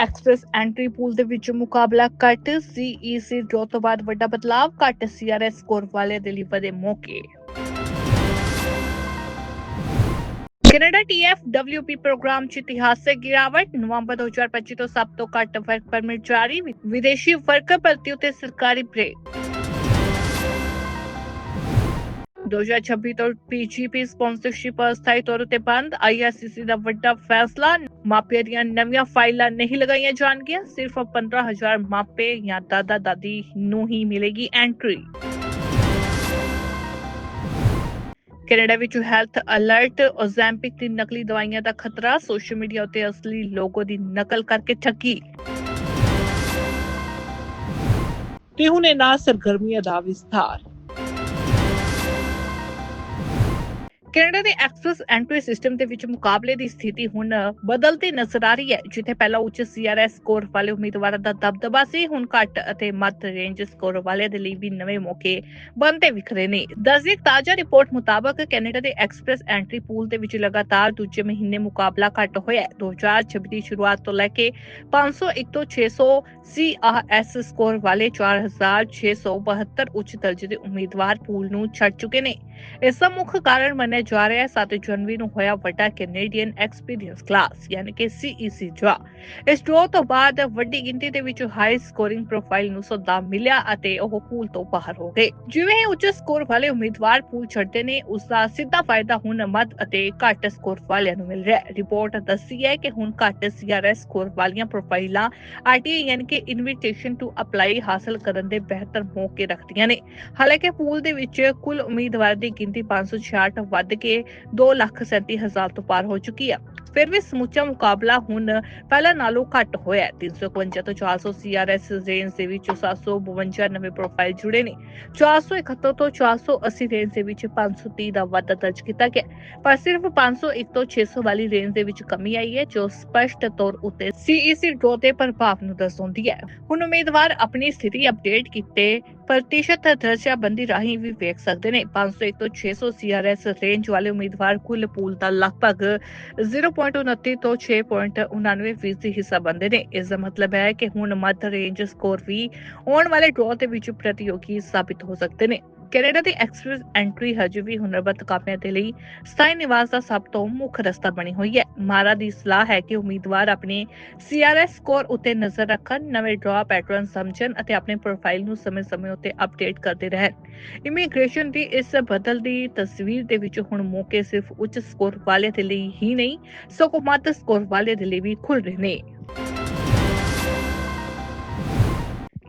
Express entry pool ਦੇ ਵਿੱਚ ਮੁਕਾਬਲਾ ਘੱਟ ਸੀਈਸੀ ਡਰਾਅ ਤੋਂ ਬਾਅਦ ਵੱਡਾ ਬਦਲਾਅ ਘੱਟ ਸੀਆਰਐਸ ਸਕੋਰ ਵਾਲੇ ਦੇ ਮੌਕੇ। ਕੈਨੇਡਾ ਟੀਐਫਡਬਲਯੂਪੀ ਪ੍ਰੋਗਰਾਮ 'ਚ ਇਤਿਹਾਸਕ ਗਿਰਾਵਟ। ਨਵੰਬਰ 2025 ਤੋਂ ਸਭ ਤੋਂ ਘੱਟ ਵਰਕ ਪਰਮਿਟ ਜਾਰੀ। ਵਿਦੇਸ਼ੀ ਵਰਕਰ ਭਰਤੀ ਉਤੇ ਸਰਕਾਰੀ ਬ੍ਰੇਕ 2026 ਤੋਂ ਪੀਜੀਪੀ ਸਪਾਂਸਰਸ਼ਿਪ ਅਸਥਾਈ ਤੌਰ ਉਤੇ ਬੰਦ ਆਈਆਰਸੀਸੀ ਦਾ ਵੱਡਾ ਫੈਸਲਾ ਮਾਪਿਆਂ ਦੀਆਂ ਨਵੀਆਂ ਫਾਈਲਾਂ ਨਹੀਂ ਲਗਾਈਆਂ ਜਾਣਗੀਆਂ ਸਿਰਫ 15000 ਮਾਪੇ ਜਾਂ ਦਾਦਾ ਦਾਦੀ ਨੂੰ ਹੀ ਮਿਲੇਗੀ ਐਂਟਰੀ ਕੈਨੇਡਾ ਵਿੱਚ ਹੈਲਥ ਅਲਰਟ ਓਜ਼ੈਂਪਿਕ ਦੀ ਨਕਲੀ ਦਵਾਈਆਂ ਦਾ ਖਤਰਾ ਸੋਸ਼ਲ ਮੀਡੀਆ ਉੱਤੇ ਅਸਲੀ ਲੋਗੋ ਦੀ ਨਕਲ ਕਰਕੇ ਠੱਗੀ ਤੇ ਹੁਣ ਇਹਨਾਂ ਸਰਗਰਮੀਆਂ ਦਾ ਵਿਸਥਾਰ ਕੈਨੇਡਾ ਦੇ ਐਕਸੈਸ ਐਂਟਰੀ ਸਿਸਟਮ ਦੇ ਵਿੱਚ ਮੁਕਾਬਲੇ ਦੀ ਸਥਿਤੀ ਹੁਣ ਬਦਲਦੀ ਨਜ਼ਰ ਆ ਰਹੀ ਹੈ, ਜਿੱਥੇ ਪਹਿਲਾਂ ਉੱਚ ਸੀਆਰਐਸ ਸਕੋਰ ਵਾਲੇ ਉਮੀਦਵਾਰਾਂ ਦਾ ਦਬਦਬਾ ਸੀ, ਹੁਣ ਘੱਟ ਅਤੇ ਮੱਧ ਰੇਂਜ ਸਕੋਰ ਵਾਲਿਆਂ ਦੇ ਲਈ ਵੀ ਨਵੇਂ ਮੌਕੇ ਬਣਦੇ ਵਿਖ ਨੇ। ਦੱਸਦੀ ਤਾਜ਼ਾ ਰਿਪੋਰਟ ਮੁਤਾਬਕ ਕੈਨੇਡਾ ਦੇ ਐਕਸਪ੍ਰੈਸ ਐਂਟਰੀ ਪੂਲ ਦੇ ਵਿੱਚ ਲਗਾਤਾਰ ਦੂਜੇ ਮਹੀਨੇ ਮੁਕਾਬਲਾ ਘੱਟ ਹੋਇਆ ਹੈ। 2026 ਦੀ ਸ਼ੁਰੂਆਤ ਤੋਂ ਲੈ ਕੇ 501 ਤੋਂ 600 ਸੀਆਰਐਸ ਸਕੋਰ ਵਾਲੇ 4672 ਉੱਚ ਦਰਜੇ ਦੇ ਉਮੀਦਵਾਰ ਪੂਲ ਨੂੰ ਛੱਡ ਚੁੱਕੇ ਨੇ। ਇਸ ਦਾ ਮੁੱਖ ਕਾਰਨ ਮੰਨਿਆ ਜਾ ਰਿਹਾ ਹੈ 7 ਜਨਵਰੀ ਨੂੰ ਹੋਇਆ ਵੱਡਾ ਕੈਨੇਡੀਅਨ ਐਕਸਪੀਰੀਅੰਸ ਕਲਾਸ ਯਾਨੀ ਕਿ ਸੀਈਸੀ ਡਰਾ ਇਸ ਡਰਾ ਤੋਂ ਬਾਅਦ ਵੱਡੀ ਗਿਣਤੀ ਦੇ ਵਿੱਚ ਹਾਈ ਸਕੋਰਿੰਗ ਪ੍ਰੋਫਾਈਲ ਨੂੰ ਸੱਦਾ ਮਿਲਿਆ ਅਤੇ ਉਹ ਪੂਲ ਤੋਂ ਬਾਹਰ ਹੋ ਗਏ ਜਿਵੇਂ ਉੱਚ ਸਕੋਰ ਵਾਲੇ ਉਮੀਦਵਾਰ ਪੂਲ ਛੱਡਦੇ ਨੇ ਉਸ ਦਾ ਸਿੱਧਾ ਫਾਇਦਾ ਹੁਣ ਮੱਧ ਅਤੇ ਘੱਟ ਸਕੋਰ ਵਾਲਿਆਂ ਨੂੰ ਮਿਲ ਰਿਹਾ ਹੈ ਰਿਪੋਰਟ ਦੱਸੀ ਹੈ ਕਿ ਹੁਣ ਘੱਟ ਸੀਆਰਐਸ ਸਕੋਰ ਵਾਲੀਆਂ ਪ੍ਰੋਫਾਈਲਾਂ ਆਰਟੀਆਈ ਯਾਨੀ ਕਿ ਇਨਵੀਟੇਸ਼ਨ ਟੂ ਅਪਲਾਈ ਹਾਸਲ ਕਰਨ ਦੇ ਬਿਹਤਰ ਮੌਕੇ ਰੱਖਦੀਆਂ ਨੇ ਹਾਲਾਂਕਿ ਪੂਲ ਦੇ ਵਿੱਚ ਕੁੱਲ ਉਮੀਦਵਾਰ ਦੀ ਗਿਣਤੀ 566 ਵੱਧ ਕੇ 237000 ਤੋਂ ਪਾਰ ਹੋ ਚੁੱਕੀ ਹੈ ਫਿਰ ਵੀ ਸਮੁੱਚਾ ਮੁਕਾਬਲਾ ਹੁਣ ਪਹਿਲਾਂ ਨਾਲੋਂ ਘੱਟ ਹੋਇਆ ਹੈ। 351 ਤੋਂ 400 ਸੀਆਰਐਸ ਰੇਂਜ ਦੇ ਵਿੱਚ 752 ਨਵੇਂ ਪ੍ਰੋਫਾਈਲ ਜੁੜੇ ਨੇ। 471 ਤੋਂ 480 ਰੇਂਜ ਦੇ ਵਿੱਚ 530 ਦਾ ਵਾਧਾ ਦਰਜ ਕੀਤਾ ਗਿਆ ਪਰ ਸਿਰਫ 501 ਤੋਂ 600 ਵਾਲੀ ਰੇਂਜ ਦੇ ਵਿੱਚ ਕਮੀ ਆਈ ਹੈ, ਜੋ ਸਪਸ਼ਟ ਤੌਰ ਉੱਤੇ ਸੀਈਸੀ ਡਰੋ ਦੇ ਪ੍ਰਭਾਵ ਨੂੰ ਦਰਸਾਉਂਦੀ ਹੈ। ਹੁਣ ਉਮੀਦਵਾਰ ਆਪਣੀ ਸਥਿਤੀ ਅਪਡੇਟ ਕੀਤੇ ਪ੍ਰਤੀਸ਼ਤ ਦਰਜਾਬੰਦੀ ਰਾਹੀਂ ਵੀ ਵੇਖ ਸਕਦੇ ਨੇ 501 ਤੋਂ 600 ਸੀਆਰਐਸ ਰੇਂਜ ਵਾਲੇ ਉਮੀਦਵਾਰ ਕੁੱਲ ਪੂਲ ਦਾ ਲਗਭਗ 0.29 ਤੋਂ 6.99 ਫੀਸਦੀ ਹਿੱਸਾ ਬੰਦੇ ਨੇ ਇਸ ਦਾ ਮਤਲਬ ਹੈ ਕਿ ਹੁਣ ਮੱਧ ਰੇਂਜ ਸਕੋਰ ਵੀ ਆਉਣ ਵਾਲੇ ਡਰਾਅ ਦੇ ਵਿੱਚ ਪ੍ਰਤੀਯੋਗੀ ਸਾਬਿਤ ਹੋ ਸਕਦੇ ਨੇ ਕੈਨੇਡਾ ਦੀ ਐਕਸਪ੍ਰੈਸ ਐਂਟਰੀ ਹਜੇ ਵੀ ਹੁਨਰਬੰਦ ਕਾਮਿਆਂ ਦੇ ਲਈ ਸਥਾਈ ਨਿਵਾਸ ਦਾ ਸਭ ਤੋਂ ਮੁੱਖ ਰਸਤਾ ਬਣੀ ਹੋਈ ਹੈ। ਮਾਰਾ ਦੀ ਸਲਾਹ ਹੈ ਕਿ ਉਮੀਦਵਾਰ ਆਪਣੇ ਸੀਆਰਐਸ ਸਕੋਰ ਉੱਤੇ ਨਜ਼ਰ ਰੱਖਣ, ਨਵੇਂ ਡਰਾ ਪੈਟਰਨ ਸਮਝਣ ਅਤੇ ਆਪਣੇ ਪ੍ਰੋਫਾਈਲ ਨੂੰ ਸਮੇਂ-ਸਮੇਂ ਉੱਤੇ ਅਪਡੇਟ ਕਰਦੇ ਰਹਿਣ। ਇਮੀਗ੍ਰੇਸ਼ਨ ਦੀ ਇਸ ਬਦਲਦੀ ਤਸਵੀਰ ਦੇ ਵਿੱਚ ਹੁਣ ਮੌਕੇ ਸਿਰਫ ਉੱਚ ਸਕੋਰ ਵਾਲੇ ਦੇ ਲਈ ਹੀ ਨਹੀਂ, ਸਗੋਂ ਮੱਧ ਸਕੋਰ ਵਾਲੇ ਦੇ ਲਈ ਵੀ ਖੁੱਲ ਰਹੇ ਨੇ।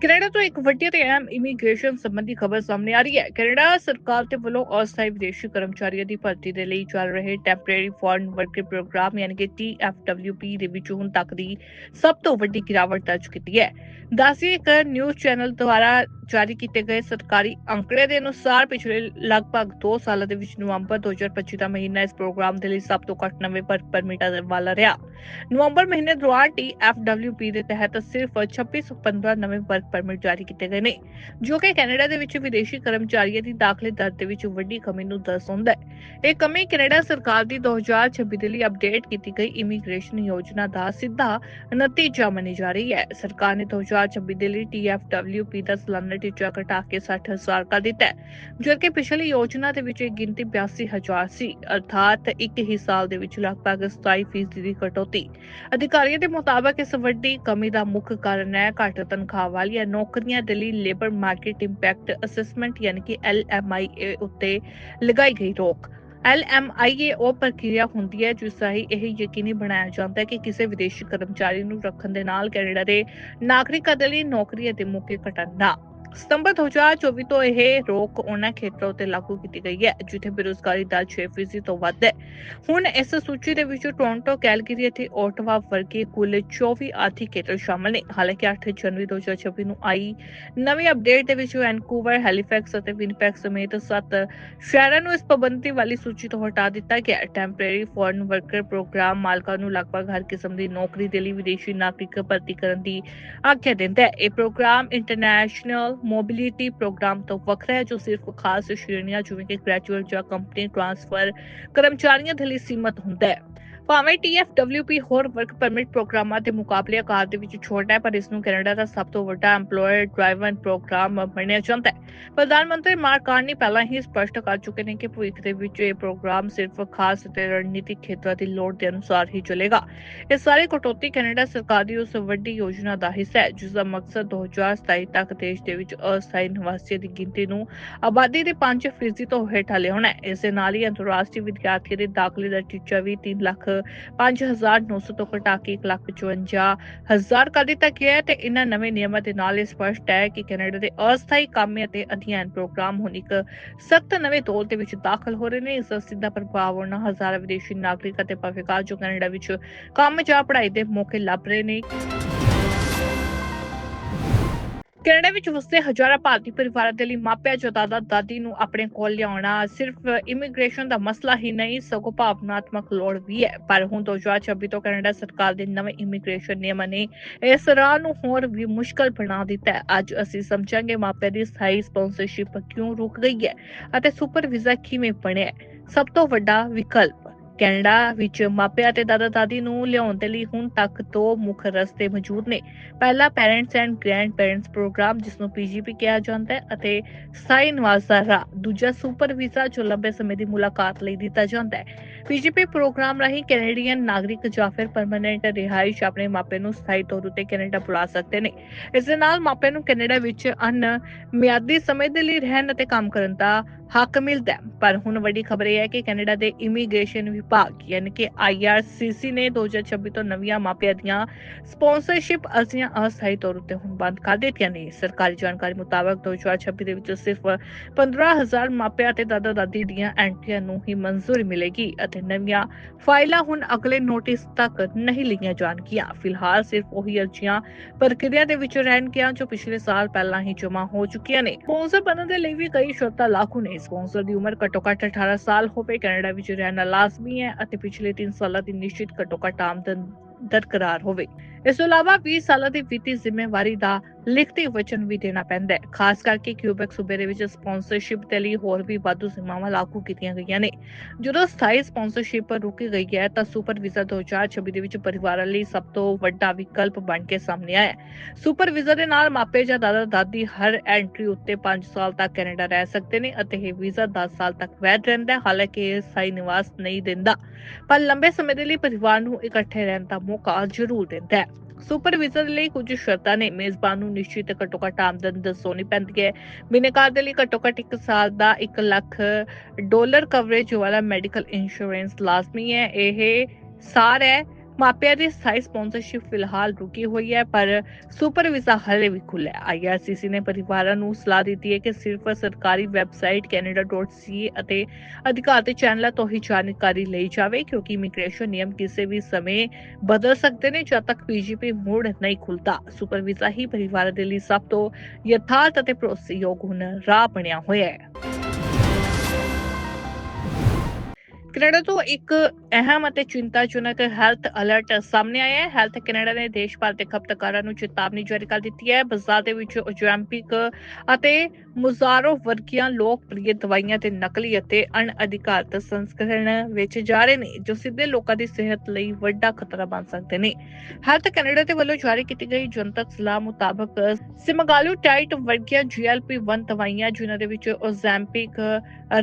ਕੈਨੇਡਾ ਤੋਂ ਇੱਕ ਵੱਡੀ ਤੇ ਅਹਿਮ ਇਮੀਗ੍ਰੇਸ਼ਨ ਸੰਬੰਧੀ ਖਬਰ ਸਾਹਮਣੇ ਆ ਰਹੀ ਹੈ। ਕੈਨੇਡਾ ਸਰਕਾਰ ਦੇ ਵੱਲੋਂ ਅਸਥਾਈ ਵਿਦੇਸ਼ੀ ਕਰਮਚਾਰੀਆਂ ਦੀ ਭਰਤੀ ਦੇ ਲਈ ਚੱਲ ਰਹੇ ਟੈਂਪਰੇਰੀ ਫੋਰਨ ਵਰਕਰ ਪ੍ਰੋਗਰਾਮ ਯਾਨੀ ਕਿ TFWP ਦੇ ਵਿੱਚ ਹੁਣ ਤੱਕ ਦੀ ਸਭ ਤੋਂ ਵੱਡੀ ਗਿਰਾਵਟ ਦਰਜ ਕੀਤੀ ਹੈ। ਦੱਸਿए ਇੱਕ ਨਿਊਜ਼ ਚੈਨਲ ਦੁਆਰਾ ਜਾਰੀ ਕੀਤੇ ਗਏ ਸਰਕਾਰੀ ਅੰਕੜੇ ਦੇ ਅਨੁਸਾਰ ਪਿਛਲੇ ਲਗਭਗ 2 ਸਾਲਾਂ ਦੇ ਵਿੱਚ ਨਵੰਬਰ 2025 ਦਾ ਮਹੀਨਾ ਇਸ ਪ੍ਰੋਗਰਾਮ ਦੇ ਲਈ ਸਭ ਤੋਂ ਘੱਟ ਨਵੇਂ ਪਰਮਿਟਾਂ ਵਾਲਾ ਰਿਹਾ। ਨਵੰਬਰ ਮਹੀਨੇ ਦੌਰਾਨ TFWP ਦੇ ਤਹਿਤ ਸਿਰਫ 2615 ਨਵੇਂ ਵਰਕ ਪਰਮਿਟ ਜਾਰੀ ਕੀਤੇ ਗਏ ਨੇ, ਜੋ ਕਿ ਕੈਨੇਡਾ ਦੇ ਵਿੱਚ ਵਿਦੇਸ਼ੀ ਕਰਮਚਾਰੀਆਂ ਦੀ ਦਾਖਲੇ ਦਰ ਦੇ ਵਿੱਚ ਵੱਡੀ ਕਮੀ ਨੂੰ ਦਰਸਾਉਂਦਾ ਹੈ। ਇਹ ਕਮੀ ਕੈਨੇਡਾ ਸਰਕਾਰ ਦੀ 2026 ਦੇ ਲਈ ਅਪਡੇਟ ਕੀਤੀ ਗਈ ਇਮੀਗ੍ਰੇਸ਼ਨ ਯੋਜਨਾ ਦਾ ਸਿੱਧਾ ਨਤੀਜਾ ਮੰਨੀ ਜਾ ਰਹੀ ਹੈ। ਸਰਕਾਰ ਨੇ 2026 ਦੇ ਲਈ TFWP ਦਾ ਸਾਲਾਨਾ ਟੀਚਾ ਘਟਾ ਕੇ 60000 ਕਰ ਦਿੱਤਾ ਹੈ। ਜਦਕਿ ਪਿਛਲੀ ਯੋਜਨਾ ਦੇ ਵਿੱਚ ਇਹ ਗਿਣਤੀ 82000 ਸੀ, ਅਰਥਾਤ ਇੱਕ ਹੀ ਸਾਲ ਦੇ ਵਿੱਚ ਲਗਭਗ 27% ਦੀ ਕਟੌਤੀ। ਅਧਿਕਾਰੀਆਂ ਦੇ ਮੁਤਾਬਕ ਇਸ ਵੱਡੀ ਕਮੀ ਦਾ ਮੁੱਖ ਕਾਰਨ ਹੈ ਘੱਟ ਤਨਖਾਹ ਵਾਲੀਆਂ ਨੌਕਰੀਆਂ ਦੇ ਲਈ ਲੇਬਰ ਮਾਰਕੀਟ ਇੰਪੈਕਟ ਅਸੈਸਮੈਂਟ ਯਾਨੀ ਕਿ LMIA ਉੱਤੇ ਲਗਾਈ ਗਈ ਰੋਕ। LMIA ਉਹ ਪ੍ਰਕਿਰਿਆ ਹੁੰਦੀ ਹੈ ਜਿਸ ਰਾਹੀਂ ਇਹ ਯਕੀਨੀ ਬਣਾਇਆ ਜਾਂਦਾ ਹੈ ਕਿ ਕਿਸੇ ਵਿਦੇਸ਼ੀ ਕਰਮਚਾਰੀ ਨੂੰ ਰੱਖਣ ਦੇ ਨਾਲ ਕੈਨੇਡਾ ਦੇ ਨਾਗਰਿਕਾਂ ਦੇ ਲਈ ਨੌਕਰੀ ਅਤੇ ਮੌਕੇ ਘਟਣ ਨਾ ਸਤੰਬਰ 2024 ਤੋਂ ਇਹ ਰੋਕ ਉਹਨਾਂ ਖੇਤਰਾਂ ਉੱਤੇ ਲਾਗੂ ਕੀਤੀ ਗਈ ਹੈ ਜਿੱਥੇ ਬੇਰੁਜ਼ਗਾਰੀ ਦਰ 6% ਤੋਂ ਵੱਧ ਹੈ। ਹੁਣ ਇਸ ਸੂਚੀ ਦੇ ਵਿੱਚ ਟੋਰਾਂਟੋ, ਕੈਲਗਰੀ ਅਤੇ ਓਟਵਾ ਵਰਗੇ ਕੁੱਲ 24 ਆਰਥਿਕ ਖੇਤਰ ਸ਼ਾਮਲ ਨੇ। ਹਾਲਾਂਕਿ 8 ਜਨਵਰੀ 2026 ਨੂੰ ਆਈ ਨਵੀਂ ਅਪਡੇਟ ਦੇ ਵਿੱਚ ਵੈਨਕੂਵਰ, ਹੈਲੀਫੈਕਸ ਅਤੇ ਵਿਨਪੈਕ ਸਮੇਤ 7 ਸ਼ਹਿਰਾਂ ਨੂੰ ਇਸ ਪਾਬੰਦੀ ਵਾਲੀ ਸੂਚੀ ਤੋਂ ਹਟਾ ਦਿੱਤਾ ਗਿਆ ਟੈਂਪਰੇਰੀ ਫੋਰਨ ਵਰਕਰ ਪ੍ਰੋਗਰਾਮ ਮਾਲਕਾਂ ਨੂੰ ਲਗਭਗ ਹਰ ਕਿਸਮ ਦੀ ਨੌਕਰੀ ਦੇ ਲਈ ਵਿਦੇਸ਼ੀ ਨਾਗਰਿਕ ਭਰਤੀ ਕਰਨ ਦੀ ਆਗਿਆ ਦਿੰਦਾ ਹੈ। ਇਹ ਪ੍ਰੋਗਰਾਮ ਇੰਟਰਨੈਸ਼ਨਲ ਮੋਬਿਲਿਟੀ ਪ੍ਰੋਗਰਾਮ ਤੋਂ ਵੱਖਰਾ ਹੈ, ਜੋ ਸਿਰਫ ਖਾਸ ਸ਼੍ਰੇਣੀਆਂ ਜਿਵੇਂ ਕਿ ਗ੍ਰੈਜੂਏਟ ਜਾਂ ਕੰਪਨੀ ਟ੍ਰਾਂਸਫਰ ਕਰਮਚਾਰੀਆਂ ਦੇ ਲਈ ਸੀਮਤ ਹੁੰਦਾ ਹੈ। ਭਾਵੇਂ TFWP ਹੋਰ ਵਰਕ ਪਰਮਿਟ ਪ੍ਰੋਗਰਾਮਾਂ ਦੇ ਮੁਕਾਬਲੇ ਆਕਾਰ ਦੇ ਵਿੱਚ ਛੋਟਾ ਹੈ, ਪਰ ਇਸ ਨੂੰ ਕੈਨੇਡਾ ਦਾ ਸਭ ਤੋਂ ਵੱਡਾ EMPLOYER ਡਰਾਈਵਨ ਪ੍ਰੋਗਰਾਮ ਮੰਨਿਆ ਜਾਂਦਾ ਹੈ। ਪ੍ਰਧਾਨ ਮੰਤਰੀ ਮਾਰਕ ਕਾਰਨੀ ਪਹਿਲਾਂ ਹੀ ਸਪਸ਼ਟ ਕਰ ਚੁੱਕੇ ਨੇ ਕਿ ਭਵਿੱਖ ਦੇ ਵਿੱਚ ਇਹ ਪ੍ਰੋਗਰਾਮ ਸਿਰਫ ਖਾਸ ਅਤੇ ਰਣਨੀਤਿਕ ਖੇਤਰਾਂ ਦੀ ਲੋੜ ਦੇ ਅਨੁਸਾਰ ਹੀ ਚੱਲੇਗਾ। ਇਹ ਸਾਰੀ ਕਟੌਤੀ ਕੈਨੇਡਾ ਸਰਕਾਰ ਦੀ ਉਸ ਵੱਡੀ ਯੋਜਨਾ ਦਾ ਹਿੱਸਾ ਹੈ, ਜਿਸ ਦਾ ਮਕਸਦ 2027 ਤੱਕ ਦੇਸ਼ ਦੇ ਵਿੱਚ ਅਸਥਾਈ ਨਿਵਾਸੀਆਂ ਦੀ ਗਿਣਤੀ ਨੂੰ ਆਬਾਦੀ ਦੇ 5% ਤੋਂ ਹੇਠਾਂ ਲਿਆਉਣਾ ਹੈ। ਇਸ ਦੇ ਨਾਲ ਹੀ ਅੰਤਰਰਾਸ਼ਟਰੀ ਵਿਦਿਆਰਥੀਆਂ ਦੇ ਦਾਖਲੇ ਦਾ ਟੀਚਾ ਵੀ 3 ਲੱਖ 5900 ਤੋਂ ਘਟਾ ਕੇ 1 ਲੱਖ 54 ਹਜ਼ਾਰ ਕਰ ਦਿੱਤਾ ਗਿਆ ਹੈ ਤੇ ਇਹਨਾਂ ਨਵੇਂ ਨਿਯਮਾਂ ਦੇ ਨਾਲ ਇਹ ਸਪਸ਼ਟ ਹੈ ਕਿ ਕੈਨੇਡਾ ਦੇ ਅਸਥਾਈ ਕੰਮ ਅਤੇ ਅਧਿਐਨ ਪ੍ਰੋਗਰਾਮ ਹੁਣ ਇੱਕ ਸਖਤ ਨਵੇਂ ਦੌਰ ਦੇ ਵਿੱਚ ਦਾਖਲ ਹੋ ਰਹੇ ਨੇ। ਇਸ ਦਾ ਸਿੱਧਾ ਪ੍ਰਭਾਵ ਉਹਨਾਂ ਹਜ਼ਾਰਾਂ ਵਿਦੇਸ਼ੀ ਨਾਗਰਿਕ ਅਤੇ ਭਵਿਕਾਰ ਜੋ ਕੈਨੇਡਾ ਵਿੱਚ ਕੰਮ ਜਾਂ ਪੜ੍ਹਾਈ ਦੇ ਮੌਕੇ ਲੱਭ ਰਹੇ ਨੇ। ਕੈਨੇਡਾ ਵਿੱਚ ਵਸਦੇ ਹਜ਼ਾਰਾਂ ਭਾਰਤੀ ਪਰਿਵਾਰਾਂ ਦੇ ਲਈ ਮਾਪਿਆਂ ਜਾਂ ਦਾਦਾ ਦਾਦੀ ਨੂੰ ਆਪਣੇ ਕੋਲ ਲਿਆਉਣਾ ਸਿਰਫ ਇਮੀਗ੍ਰੇਸ਼ਨ ਦਾ ਮਸਲਾ ਹੀ ਨਹੀਂ, ਸਗੋਂ ਭਾਵਨਾਤਮਕ ਲੋੜ ਵੀ ਹੈ। ਪਰ ਹੁਣ 2026 ਤੋਂ ਕੈਨੇਡਾ ਸਰਕਾਰ ਦੇ ਨਵੇਂ ਇਮੀਗ੍ਰੇਸ਼ਨ ਨਿਯਮਾਂ ਨੇ ਇਸ ਰਾਹ ਨੂੰ ਹੋਰ ਵੀ ਮੁਸ਼ਕਲ ਬਣਾ ਦਿੱਤਾ ਹੈ। ਅੱਜ ਅਸੀਂ ਸਮਝਾਂਗੇ ਮਾਪਿਆਂ ਦੀ ਸਥਾਈ ਸਪਾਂਸਰਸ਼ਿਪ ਕਿਉਂ ਰੁਕ ਗਈ ਹੈ ਅਤੇ ਸੁਪਰ ਵੀਜ਼ਾ ਕਿਵੇਂ ਬਣਿਆ ਸਭ ਤੋਂ ਵੱਡਾ ਵਿਕਲਪ ਕੈਨੇਡਾ ਵਿੱਚ ਮਾਪਿਆਂ ਤੇ ਦਾਦਾ ਦਾਦੀ ਨੂੰ ਲਿਆਉਣ ਦੇ ਲਈ ਹੁਣ ਤੱਕ ਦੋ ਮੁੱਖ ਰਸਤੇ ਮੌਜੂਦ ਨੇ। ਪਹਿਲਾ parents and grand parents programme ਜਿਸ ਨੂੰ ਪੀਜੀਪੀ ਕਿਹਾ ਜਾਂਦਾ ਹੈ ਅਤੇ ਸਾਈ ਨਿਵਾਸ ਦਾ ਰਾਹ ਦੂਜਾ ਸੁਪਰ ਵੀਜ਼ਾ ਜੋ ਲੰਬੇ ਸਮੇਂ ਦੀ ਮੁਲਾਕਾਤ ਲਈ ਦਿੱਤਾ ਜਾਂਦਾ ਹੈ। ਪੀਜੀਪੀ ਪ੍ਰੋਗਰਾਮ ਰਾਹੀਂ ਕੈਨੇਡੀਅਨ ਨਾਗਰਿਕ ਜਾਂ ਫਿਰ ਪਰਮਨੈਂਟ ਰਿਹਾਇਸ਼ ਆਪਣੇ ਮਾਪੇ ਨੂੰ ਸਥਾਈ ਤੌਰ ਉੱਤੇ ਕੈਨੇਡਾ ਬੁਲਾ ਸਕਦੇ ਨੇ। ਇਸ ਦੇ ਨਾਲ ਮਾਪੇ ਨੂੰ ਕੈਨੇਡਾ ਵਿੱਚ ਅਨ ਮਿਆਦੀ ਸਮੇਂ ਦੇ ਲਈ ਰਹਿਣ ਅਤੇ ਕੰਮ ਕਰਨ ਦਾ ਹੱਕ ਮਿਲਦਾ ਪਰ ਹੁਣ ਵੱਡੀ ਖਬਰ ਇਹ ਹੈ ਕਿ ਕੈਨੇਡਾ ਦੇ ਇਮੀਗ੍ਰੇਸ਼ਨ ਵਿਭਾਗ, ਯਾਨੀ ਕਿ IRCC ਨੇ 2026 ਤੋਂ ਨਵੀਆਂ ਮਾਪਿਆਂ ਦੀਆਂ ਸਪਾਂਸਰਸ਼ਿਪ ਅਰਜ਼ੀਆਂ ਅਸਥਾਈ ਤੌਰ ਉੱਤੇ ਹੁਣ ਬੰਦ ਕਰ ਦਿੱਤੀਆਂ ਨੇ। ਸਰਕਾਰੀ ਜਾਣਕਾਰੀ ਮੁਤਾਬਕ 2026 ਦੇ ਵਿੱਚ ਸਿਰਫ 15000 ਮਾਪਿਆਂ ਅਤੇ ਦਾਦਾ ਦਾਦੀ ਦੀਆਂ ਐਂਟਰੀਆਂ ਨੂੰ ਹੀ ਮਨਜ਼ੂਰੀ ਮਿਲੇਗੀ ਅਤੇ ਨਵੀਆਂ ਫਾਈਲਾਂ ਹੁਣ ਅਗਲੇ ਨੋਟਿਸ ਤੱਕ ਨਹੀਂ ਲਈਆਂ ਜਾਣਗੀਆਂ। ਫਿਲਹਾਲ ਸਿਰਫ ਉਹੀ ਅਰਜ਼ੀਆਂ ਪ੍ਰਕਿਰਿਆ ਦੇ ਵਿੱਚ ਰਹਿਣਗੀਆਂ ਜੋ ਪਿਛਲੇ ਸਾਲ ਪਹਿਲਾਂ ਹੀ ਜਮ੍ਹਾਂ ਹੋ ਚੁੱਕੀਆਂ ਨੇ। ਸਪਾਂਸਰ ਬਣਨ ਦੇ ਲਈ ਵੀ ਕਈ ਸ਼ਰਤਾਂ ਲਾਗੂ ਨੇ। ਸਪਾਂਸਰ ਦੀ ਉਮਰ ਘੱਟੋ ਘੱਟ 18 ਸਾਲ ਹੋਵੇ, ਕੈਨੇਡਾ ਵਿੱਚ ਰਹਿਣਾ ਲਾਜ਼ਮੀ ਹੈ ਅਤੇ ਪਿਛਲੇ 3 ਸਾਲਾਂ ਦੀ ਨਿਸ਼ਚਿਤ ਘੱਟੋ ਘੱਟ ਆਮਦਨ ਦਰਕਰਾਰ ਹੋਵੇ। ਇਸ ਤੋਂ ਇਲਾਵਾ 20 ਸਾਲਾਂ ਦੀ ਵਿੱਤੀ ਜ਼ਿੰਮੇਵਾਰੀ ਦਾ ਲਿਖਤੀ ਵਚਨ ਵੀ ਦੇਣਾ ਪੈਂਦਾ ਹੈ, ਖਾਸ ਕਰਕੇ ਕਿਊਬੈਕ ਸੂਬੇ ਦੇ ਵਿੱਚ ਸਪਾਂਸਰਸ਼ਿਪ ਦੇ ਲਈ ਹੋਰ ਵੀ ਵਾਧੂ ਸੀਮਾਵਾਂ ਲਾਗੂ ਕੀਤੀਆਂ ਗਈਆਂ ਨੇ। ਜਦੋਂ ਸਥਾਈ ਸਪਾਂਸਰਸ਼ਿਪ ਰੁਕੀ ਗਈ ਹੈ, ਤਾਂ ਸੁਪਰ ਵੀਜ਼ਾ 2026 ਦੇ ਵਿੱਚ ਪਰਿਵਾਰਾਂ ਲਈ ਸਭ ਤੋਂ ਵੱਡਾ ਵਿਕਲਪ ਬਣ ਕੇ ਸਾਹਮਣੇ ਆਇਆ ਹੈ। ਸੁਪਰ ਵੀਜ਼ਾ ਦੇ ਨਾਲ ਮਾਪੇ ਜਾਂ ਦਾਦਾ ਦਾਦੀ ਹਰ ਐਂਟਰੀ ਉੱਤੇ 5 ਸਾਲ ਤੱਕ ਕੈਨੇਡਾ ਰਹਿ ਸਕਦੇ ਨੇ ਅਤੇ ਇਹ ਵੀਜ਼ਾ 10 ਸਾਲ ਤੱਕ ਵੈਧ ਰਹਿੰਦਾ ਹੈ, ਹਾਲਾਂਕਿ ਇਹ ਸਥਾਈ ਨਿਵਾਸ ਨਹੀਂ ਦਿੰਦਾ। ਪਰ ਲੰਬੇ ਸਮੇਂ ਦੇ ਲਈ ਪਰਿਵਾਰ ਨੂੰ ਇਕੱਠੇ ਰਹਿਣ ਦਾ ਮੌਕਾ ਜ਼ਰੂਰ ਦਿੰਦਾ ਹੈ। ਸੁਪਰ ਲਈ ਕੁਝ ਸ਼ਰਤਾਂ ਨੇ। ਮੇਜ਼ਬਾਨ ਨੂੰ ਨਿਸ਼ਚਿਤ ਘੱਟੋ ਘੱਟ ਆਮਦਨ ਦੱਸਣੀ ਪੈਂਦੀ ਹੈ। ਬਿਨੇਕਾਰ ਦੇ ਲਈ ਘੱਟੋ ਘੱਟ 1 ਸਾਲ ਦਾ 1 ਲੱਖ ਡਾਲਰ ਕਵਰੇਜ ਵਾਲਾ ਮੈਡੀਕਲ ਇੰਸ਼ੋਰੈਂਸ ਲਾਜ਼ਮੀ ਹੈ। ਇਹ ਸਾਰ ਹੈ। ਮਾਪਿਆਂ ਦੀ ਸਥਾਈ ਸਪਾਂਸਰਸ਼ਿਪ ਫਿਲਹਾਲ ਰੁਕੀ ਹੋਈ ਹੈ, ਪਰ ਸੁਪਰ ਵੀਜ਼ਾ ਹਲੇ ਵੀ ਖੁੱਲ੍ਹਾ ਹੈ। ਆਈਆਰਸੀਸੀ ਨੇ ਪਰਿਵਾਰਾਂ ਨੂੰ ਸਲਾਹ ਦਿੱਤੀ ਹੈ ਕਿ ਸਿਰਫ ਸਰਕਾਰੀ ਵੈਬਸਾਈਟ canada.ca ਅਤੇ ਅਧਿਕਾਰਤ ਚੈਨਲਾਂ ਤੋਂ ਹੀ ਜਾਣਕਾਰੀ ਲਈ ਜਾਵੇ, ਕਿਉਂਕਿ ਇਮੀਗ੍ਰੇਸ਼ਨ ਨਿਯਮ ਕਿਸੇ ਵੀ ਸਮੇਂ ਬਦਲ ਸਕਦੇ ਨੇ ਜਦ ਤੱਕ ਪੀਜੀਪੀ ਮੋੜ ਨਹੀਂ ਖੁੱਲਦਾ ਸੁਪਰ ਵੀਜ਼ਾ ਹੀ ਪਰਿਵਾਰਾਂ ਦੇ ਲਈ ਸਭ ਤੋਂ ਯਥਾਰਥ ਅਤੇ ਭਰੋਸੇਯੋਗ ਹੁਣ ਰਾਹ ਬਣਿਆ ਹੋਇਆ ਹੈ। ਕੈਨੇਡਾ ਤੋਂ ਇੱਕ ਅਹਿਮ ਅਤੇ ਚਿੰਤਾਜਨਕ ਹੈਲਥ ਅਲਰਟ ਸਾਹਮਣੇ ਆਇਆ ਹੈ। ਹੈਲਥ ਕੈਨੇਡਾ ਨੇ ਦੇਸ਼ ਭਰ ਦੇ ਖਪਤਕਾਰਾਂ ਨੂੰ ਚੇਤਾਵਨੀ ਜਾਰੀ ਕਰ ਦਿੱਤੀ ਹੈ। ਬਾਜ਼ਾਰ ਦੇ ਵਿੱਚ ਓਜੈਂਪਿਕ ਅਤੇ ਮੁਜ਼ਾਰੋ ਵਰਗੀਆਂ ਲੋਕਪ੍ਰਿਯ ਦਵਾਈਆਂ ਤੇ ਨਕਲੀ ਅਤੇ ਅਣਅਧਿਕਾਰਤ ਸੰਸਕਰਣ ਵਿੱਚ ਜਾ ਰਹੇ ਨੇ, ਜੋ ਸਿੱਧੇ ਲੋਕਾਂ ਦੀ ਸਿਹਤ ਲਈ ਵੱਡਾ ਖਤਰਾ ਬਣ ਸਕਦੇ ਨੇ। ਹੈਲਥ ਕੈਨੇਡਾ ਦੇ ਵੱਲੋਂ ਜਾਰੀ ਕੀਤੀ ਗਈ ਜਨਤਕ ਸਲਾਹ ਮੁਤਾਬਕ ਸਿਮਗਾਲੂਟਾਈਡ ਵਰਗੀਆਂ GLP-1 ਦਵਾਈਆਂ, ਜਿਨ੍ਹਾਂ ਦੇ ਵਿੱਚ ਓਜ਼ੈਂਪਿਕ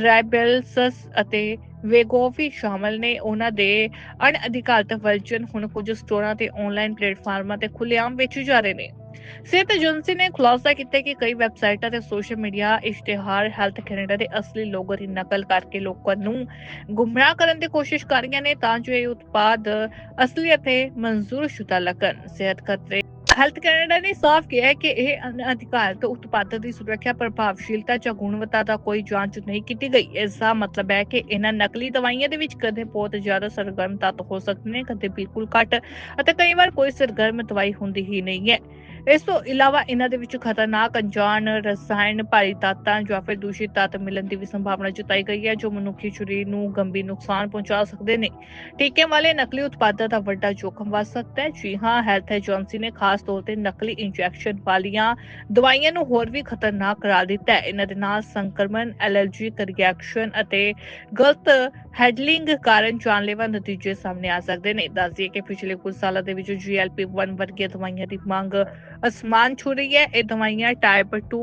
ਰਾਈਬੈਲਸਸ ਅਤੇ ਵੇਗੋਵੀ ਸ਼ਾਮਲ ਨੇ। ਉਹਨਾਂ ਦੇ ਅਣਅਧਿਕਾਰਤ ਵਰਜਨ ਹੁਣ ਕੁਝ ਸਟੋਰਾਂ ਤੇ ਆਨਲਾਈਨ ਪਲੇਟਫਾਰਮਾਂ ਤੇ ਖੁੱਲ੍ਹੇਆਮ ਵੇਚੇ ਜਾ ਰਹੇ ਨੇ। ਸਿਹਤ ਏਜੰਸੀ ਨੇ ਖੁਲਾਸਾ ਕੀਤਾ ਕਿ ਕਈ ਵੈਬਸਾਈਟਾਂ ਤੇ ਸੋਸ਼ਲ ਮੀਡੀਆ ਇਸ਼ਤਿਹਾਰ ਹੈਲਥ ਕੈਨੇਡਾ ਦੇ ਅਸਲੀ ਲੋਗੋ ਦੀ ਨਕਲ ਕਰਕੇ ਲੋਕਾਂ ਨੂੰ ਗੁੰਮਰਾਹ ਕਰਨ ਦੀ ਕੋਸ਼ਿਸ਼ ਕਰ ਰਹੀਆਂ ਨੇ ਤਾਂ ਜੋ ਇਹ ਉਤਪਾਦ ਅਸਲੀ ਅਤੇ ਮਨਜ਼ੂਰ ਸ਼ੁਦਾ ਲੱਗਣ। ਸਿਹਤ ਖਤਰੇ ਹੈਲਥ ਕੈਨੇਡਾ ਨੇ ਸਾਫ਼ ਕਿਹਾ ਹੈ ਕਿ ਇਹ ਅਨਅਧਿਕਾਰਤ ਉਤਪਾਦਨ ਦੀ ਸੁਰੱਖਿਆ, ਪ੍ਰਭਾਵਸ਼ੀਲਤਾ ਜਾਂ ਗੁਣਵੱਤਾ ਦਾ ਕੋਈ ਜਾਂਚ ਨਹੀਂ ਕੀਤੀ ਗਈ। ਇਸ ਦਾ ਮਤਲਬ ਹੈ ਕਿ ਇਹਨਾਂ ਨਕਲੀ ਦਵਾਈਆਂ ਦੇ ਵਿੱਚ ਕਦੇ ਬਹੁਤ ਜ਼ਿਆਦਾ ਸਰਗਰਮ ਤੱਤ ਹੋ ਸਕਦੇ ਨੇ, ਕਦੇ ਬਿਲਕੁਲ ਘੱਟ ਅਤੇ ਕਈ ਵਾਰ ਕੋਈ ਸਰਗਰਮ ਦਵਾਈ ਹੁੰਦੀ ਹੀ ਨਹੀਂ ਹੈ। ਇਸ ਤੋਂ ਇਲਾਵਾ ਇਹਨਾਂ ਦੇ ਵਿੱਚ ਖਤਰਨਾਕ ਅਣਜਾਣ ਰਸਾਇਣ, ਭਾਰੀ ਤੱਤਾਂ ਜਾਂ ਫਿਰ ਦੂਸ਼ਿਤ ਤੱਤ ਮਿਲਣ ਦੀ ਵੀ ਸੰਭਾਵਨਾ ਜਤਾਈ ਗਈ ਹੈ, ਜੋ ਮਨੁੱਖੀ ਸਰੀਰ ਨੂੰ ਗੰਭੀਰ ਨੁਕਸਾਨ ਪਹੁੰਚਾ ਸਕਦੇ ਨੇ। ਟੀਕੇ ਵਾਲੇ ਨਕਲੀ ਉਤਪਾਦਾਂ ਦਾ ਵੱਡਾ ਜੋਖਮ ਵੱਧ ਸਕਦਾ ਹੈ। ਜੀ ਹਾਂ, ਹੈਲਥ ਏਜੰਸੀ ਨੇ ਖਾਸ ਤੌਰ ਤੇ ਨਕਲੀ ਇੰਜੈਕਸ਼ਨ ਵਾਲੀਆਂ ਦਵਾਈਆਂ ਨੂੰ ਹੋਰ ਵੀ ਖਤਰਨਾਕ ਕਰਾ ਦਿੱਤਾ ਹੈ। ਇਹਨਾਂ ਦੇ ਨਾਲ ਸੰਕਰਮਣ, ਐਲਰਜੀਕ ਰਿਐਕਸ਼ਨ ਅਤੇ ਗਲਤ ਹੈਡਲਿੰਗ ਕਾਰਨ ਜਾਨਲੇਵਾ ਨਤੀਜੇ ਸਾਹਮਣੇ ਆ ਸਕਦੇ ਨੇ। ਦੱਸਦੀਏ ਕਿ ਪਿਛਲੇ ਕੁਝ ਸਾਲਾਂ ਦੇ ਵਿੱਚ GLP-1 ਵਰਗੀਆਂ ਦਵਾਈਆਂ ਦੀ ਮੰਗ ਅਸਮਾਨ ਛੂ ਰਹੀ ਹੈ। ਇਹ ਦਵਾਈਆਂ ਟਾਈਪ 2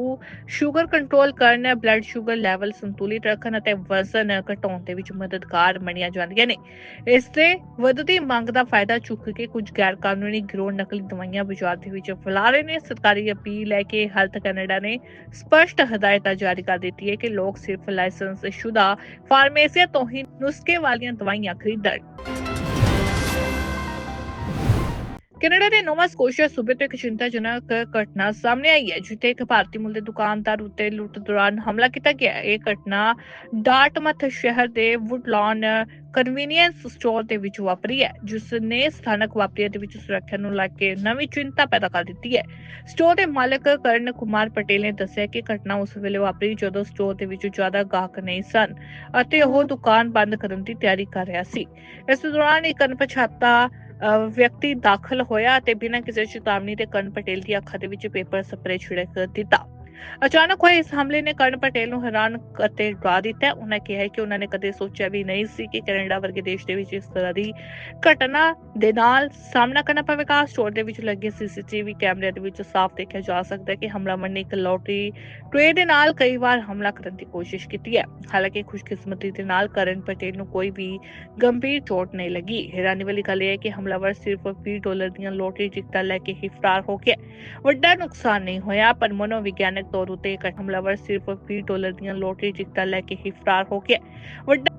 ਸ਼ੂਗਰ ਕੰਟਰੋਲ ਕਰਨ ਬਲੱਡ ਸ਼ੂਗਰ ਲੈਵਲ ਸੰਤੁਲਿਤ ਰੱਖਣ ਅਤੇ ਵਜ਼ਨ ਘਟਾਉਣ ਦੇ ਵਿੱਚ ਮਦਦਗਾਰ ਮੰਨੀਆਂ ਜਾਂਦੀਆਂ ਨੇ। ਇਸ ਦੇ ਵਧਦੀ ਮੰਗ ਦਾ ਫਾਇਦਾ ਚੁੱਕ ਕੇ ਕੁਝ ਗੈਰ ਕਾਨੂੰਨੀ ਗਿਰੋਹ ਨਕਲੀ ਦਵਾਈਆਂ ਬਾਜ਼ਾਰ ਦੇ ਵਿੱਚ ਫੈਲਾ ਰਹੇ ਨੇ। ਸਰਕਾਰੀ ਅਪੀਲ ਹੈ ਕਿ ਹੈਲਥ ਕੈਨੇਡਾ ਨੇ ਸਪਸ਼ਟ ਹਦਾਇਤਾਂ ਜਾਰੀ ਕਰ ਦਿੱਤੀ ਹੈ ਕਿ ਲੋਕ ਸਿਰਫ ਲਾਇਸੈਂਸ ਸ਼ੁਦਾ ਫਾਰਮੇਸੀਆਂ ਤੋਂ ਹੀ ਨੁਸਖੇ ਵਾਲੀਆਂ ਦਵਾਈਆਂ ਖਰੀਦਣ। ਕੈਨੇਡਾ ਦੇ ਨੋਵਾ ਸਕੋਸ਼ੀਆ ਸੂਬੇ ਤੋਂ ਇੱਕ ਚਿੰਤਾਜਨਕ ਘਟਨਾ ਸਾਹਮਣੇ ਆਈ ਹੈ, ਜਿੱਥੇ ਇੱਕ ਭਾਰਤੀ ਮੂਲ ਦੇ ਦੁਕਾਨਦਾਰ ਉੱਤੇ ਲੁੱਟ ਦੌਰਾਨ ਹਮਲਾ ਕੀਤਾ ਗਿਆ ਇਹ ਘਟਨਾ ਡਾਰਟਮਥ ਸ਼ਹਿਰ ਦੇ ਵੁੱਡਲਾਨ ਕਨਵੀਨੀਅੰਸ ਸਟੋਰ ਦੇ ਵਿੱਚ ਵਾਪਰੀ ਹੈ ਜਿਸ ਨੇ ਸਥਾਨਕ ਵਾਪਰੀਆਂ ਦੇ ਵਿੱਚ ਸੁਰੱਖਿਆ ਨੂੰ ਲੈ ਕੇ ਨਵੀਂ ਚਿੰਤਾ ਪੈਦਾ ਕਰ ਦਿੱਤੀ ਹੈ। ਸਟੋਰ ਦੇ ਮਾਲਕ ਕਰਨ ਕੁਮਾਰ ਪਟੇਲ ਨੇ ਦੱਸਿਆ ਕਿ ਘਟਨਾ ਉਸ ਵੇਲੇ ਵਾਪਰੀ ਜਦੋਂ ਸਟੋਰ ਦੇ ਵਿੱਚ ਜ਼ਿਆਦਾ ਗਾਹਕ ਨਹੀਂ ਸਨ ਅਤੇ ਉਹ ਦੁਕਾਨ ਬੰਦ ਕਰਨ ਦੀ ਤਿਆਰੀ ਕਰ ਰਿਹਾ ਸੀ। ਇਸ ਦੌਰਾਨ ਇੱਕ ਅਣਪਛਾਤਾ ਵਿਅਕਤੀ ਦਾਖਲ ਹੋਇਆ ਤੇ ਬਿਨਾਂ ਕਿਸੇ ਚੇਤਾਵਨੀ ਦੇ ਕਰਨ ਪਟੇਲ ਦੀ ਅੱਖਾਂ ਦੇ ਵਿੱਚ ਪੇਪਰ ਸਪਰੇ ਛਿੜਕ ਦਿੱਤਾ। ਅਚਾਨਕ ਹੋਏ ਇਸ ਹਮਲੇ ਨੇ ਕਰਨ ਪਟੇਲ ਨੂੰ ਹੈਰਾਨ ਅਤੇ ਡਰਾ ਦਿੱਤਾ। ਉਹਨਾਂ ਕਿਹਾ ਕਿ ਉਹਨਾਂ ਨੇ ਕਦੇ ਸੋਚਿਆ ਵੀ ਨਹੀਂ ਸੀ ਕਿ ਕੈਨੇਡਾ ਵਰਗੇ ਦੇਸ਼ ਦੇ ਵਿੱਚ ਇਸ ਤਰ੍ਹਾਂ ਦੀ ਘਟਨਾ ਦੇ ਨਾਲ ਸਾਹਮਣਾ ਕਰਨਾ ਪਵੇਗਾ ਸਟੋਰ ਦੇ ਵਿੱਚ ਲੱਗੇ ਸੀਸੀਟੀਵੀ ਕੈਮਰਿਆਂ ਦੇ ਵਿੱਚ ਸਾਫ਼ ਦੇਖਿਆ ਜਾ ਸਕਦਾ ਹੈ ਕਿ ਹਮਲਾਵਰ ਨੇ ਇੱਕ ਲੋਟਰੀ ਟ੍ਰੇ ਦੇ ਨਾਲ ਕਈ ਵਾਰ ਹਮਲਾ ਕਰਨ ਦੀ ਕੋਸ਼ਿਸ਼ ਕੀਤੀ ਹੈ। ਹਾਲਾਂਕਿ ਖੁਸ਼ਕਿਸਮਤੀ ਦੇ ਨਾਲ ਕਰਨ ਪਟੇਲ ਨੂੰ ਕੋਈ ਵੀ ਗੰਭੀਰ ਚੋਟ ਨਹੀਂ ਲੱਗੀ। ਹੈਰਾਨੀ ਵਾਲੀ ਗੱਲ ਇਹ ਹੈ ਕਿ ਹਮਲਾਵਰ ਸਿਰਫ 20 ਡਾਲਰ ਦੀਆਂ ਲੋਟਰੀ ਟਿਕਟਾਂ ਲੈ ਕੇ ਹੀ ਫਰਾਰ ਹੋ ਗਿਆ। ਵੱਡਾ ਨੁਕਸਾਨ ਨਹੀਂ ਹੋਇਆ, ਪਰ ਮਨੋਵਿਗਿਆਨਕ ਤੌਰ ਉਤੇ ਇੱਕ ਹਮਲਾਵਰ ਸਿਰਫ 20 ਡਾਲਰ ਦੀਆਂ ਲੋਟਰੀ ਟਿਕਟਾਂ ਲੈ ਕੇ ਹੀ ਫਰਾਰ ਹੋ ਗਿਆ। ਵੱਡਾ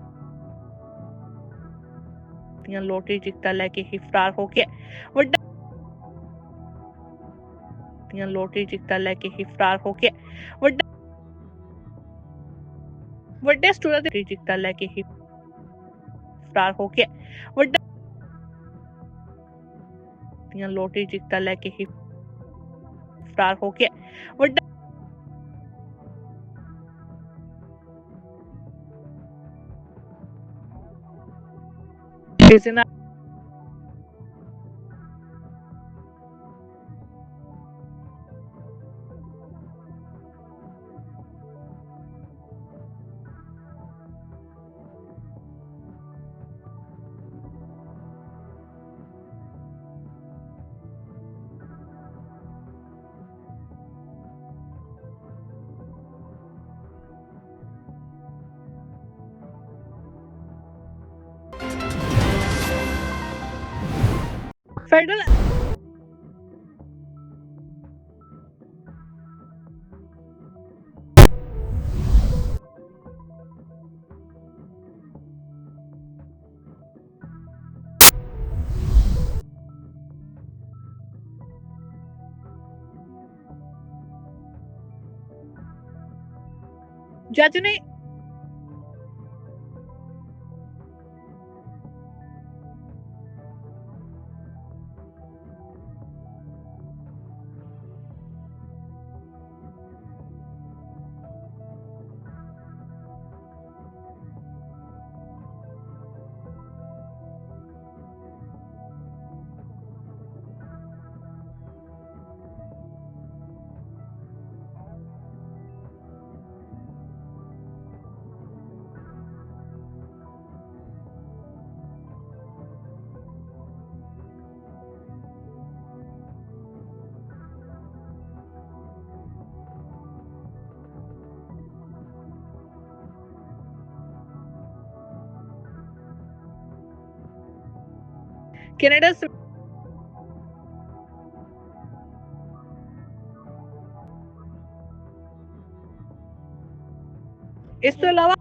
ਦੀਆਂ ਲੋਟਰੀ ਟਿਕਟਾਂ ਲੈ ਕੇ ਹੀ ਫਰਾਰ ਹੋ ਗਿਆ। ਵੱਡਾ ਦੀਆਂ ਲੋਟਰੀ ਟਿਕਟਾਂ ਲੈ ਕੇ ਹੀ ਫਰਾਰ ਹੋ ਗਿਆ। ਵੱਡਾ ਵੱਡੇ ਸਟੋਰਾਂ ਦੇ ਟਿਕਟਾਂ ਲੈ ਕੇ ਹੀ ਫਰਾਰ ਹੋ ਗਿਆ। ਵੱਡਾ ਦੀਆਂ ਲੋਟਰੀ ਟਿਕਟਾਂ ਲੈ ਕੇ ਹੀ ਫਰਾਰ ਹੋ ਗਿਆ। ਵੱਡਾ ਇਸ ਨਾਲ ਫੈਡਰਲ ਜੱਜ ਨੇ ਕੈਨੇਡਾ ਸ- ਇਸ ਤੋਂ ਇਲਾਵਾ